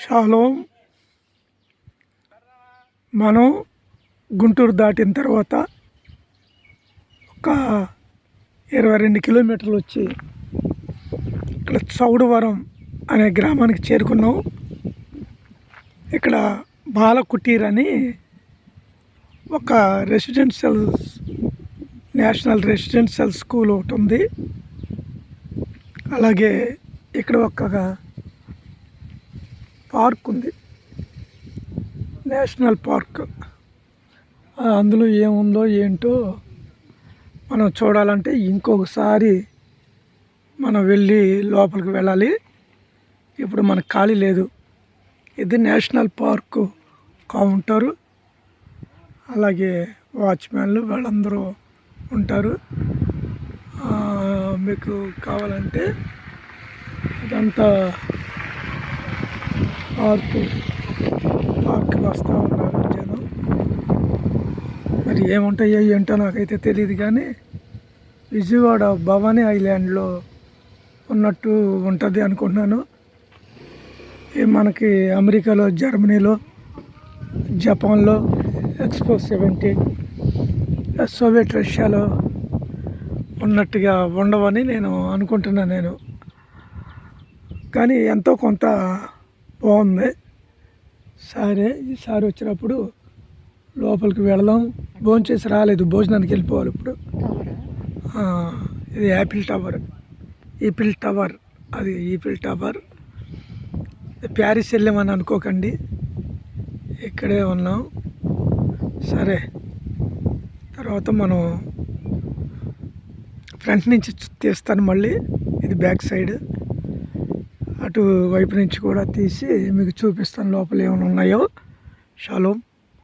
Shalom మనం గుంటూరు దాటిన తర్వాత ఒక ఇరవై రెండు కిలోమీటర్లు వచ్చి ఇక్కడ చౌడవరం అనే గ్రామానికి చేరుకున్నాం. ఇక్కడ బాలకుటీర్ అని ఒక రెసిడెన్షియల్ నేషనల్ రెసిడెన్షియల్ స్కూల్ ఒకటి ఉంది. అలాగే ఇక్కడ ఒక పార్క్ ఉంది. National park. అందులో ఏముందో ఏంటో మనం చూడాలంటే ఇంకొకసారి మనం వెళ్ళి లోపలికి వెళ్ళాలి. ఇప్పుడు మనకు ఖాళీ లేదు. ఇది నేషనల్ పార్క్ కౌంటరు. అలాగే వాచ్మెన్లు వాళ్ళందరూ ఉంటారు. మీకు కావాలంటే ఇదంతా పార్కు. పార్క్కి వస్తూ ఉన్నారు జనం. మరి ఏముంటాయో ఏంటో నాకైతే తెలియదు కానీ విజయవాడ భవానీ ఐలాండ్లో ఉన్నట్టు ఉంటుంది అనుకుంటున్నాను. మనకి అమెరికాలో జర్మనీలో జపాన్లో ఎక్స్పో సెవెంటీ సోవియట్ రష్యాలో ఉన్నట్టుగా ఉండవని నేను అనుకుంటున్నాను నేను. కానీ ఎంతో కొంత బాగుంది. సరే ఈసారి వచ్చినప్పుడు లోపలికి వెళదాం భోంచేసి రాలేదు. భోజనానికి వెళ్ళిపోవాలి ఇప్పుడు. ఇది యాపిల్ టవర్. ఈపిల్ టవర్. అది ఈపిల్ టవర్. ప్యారిస్ వెళ్ళామని అనుకోకండి. ఇక్కడే ఉన్నాం. సరే. తర్వాత మనం ఫ్రంట్ నుంచి తీస్తాను మళ్ళీ. ఇది బ్యాక్ సైడ్. అటు వైపు నుంచి కూడా తీసి మీకు చూపిస్తాను లోపల ఏమైనా ఉన్నాయో. షాలోమ్